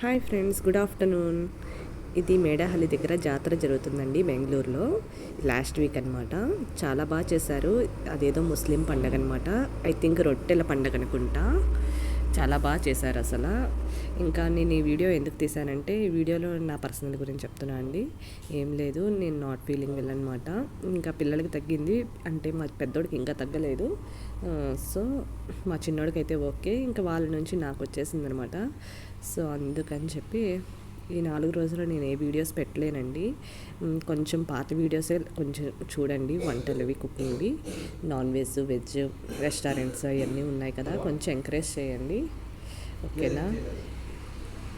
Hi friends good afternoon. ఇది మేడాహల్లి దగ్గర జాతర జరుగుతుందండి బెంగళూరులో. లాస్ట్ వీక్ అనమాట చాలా బాగా చేశారు. అదేదో ముస్లిం పండగ అనమాట ఐ థింక్ రొట్టెల పండగ అనుకుంటా. చాలా బాగా చేశారు అసలు. ఇంకా నేను ఈ వీడియో ఎందుకు తీశానంటే ఈ వీడియోలో నా పర్సనల్ గురించి చెప్తున్నా అండి. ఏం లేదు నేను నాట్ ఫీలింగ్ వెళ్ళనమాట ఇంకా పిల్లలకి తగ్గింది అంటే మా పెద్దోడికి ఇంకా తగ్గలేదు. సో మా చిన్నోడికి అయితే ఓకే. ఇంకా వాళ్ళ నుంచి నాకు వచ్చేసింది అనమాట సో అందుకని చెప్పి ఈ నాలుగు రోజులు నేను ఏ వీడియోస్ పెట్టలేనండి. కొంచెం పాత వీడియోసే కొంచెం చూడండి. వంటలవి కుకింగ్వి నాన్ వెజ్ వెజ్ రెస్టారెంట్స్ అవన్నీ ఉన్నాయి కదా. కొంచెం ఎంకరేజ్ చేయండి. ఓకేనా?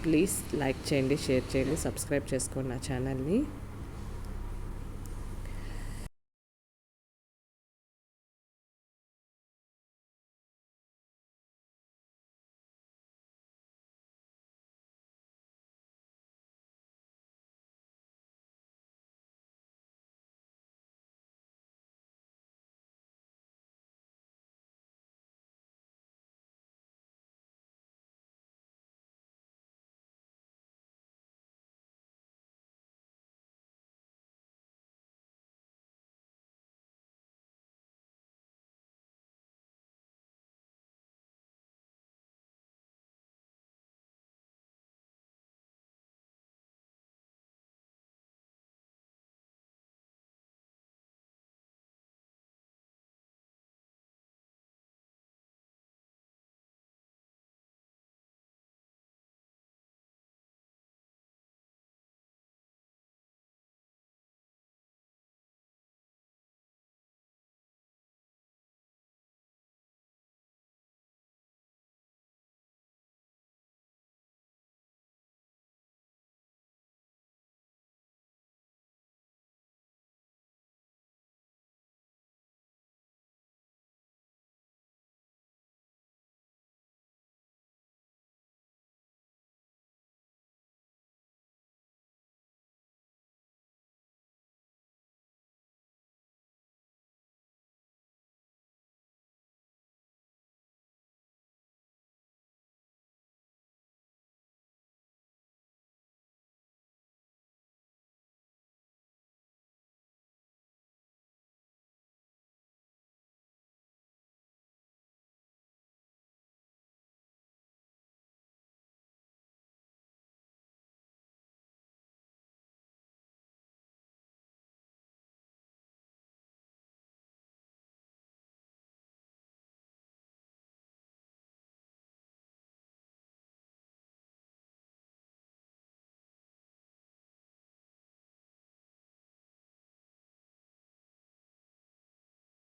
ప్లీజ్ లైక్ చేయండి షేర్ చేయండి సబ్స్క్రైబ్ చేసుకోండి నా ఛానల్ని.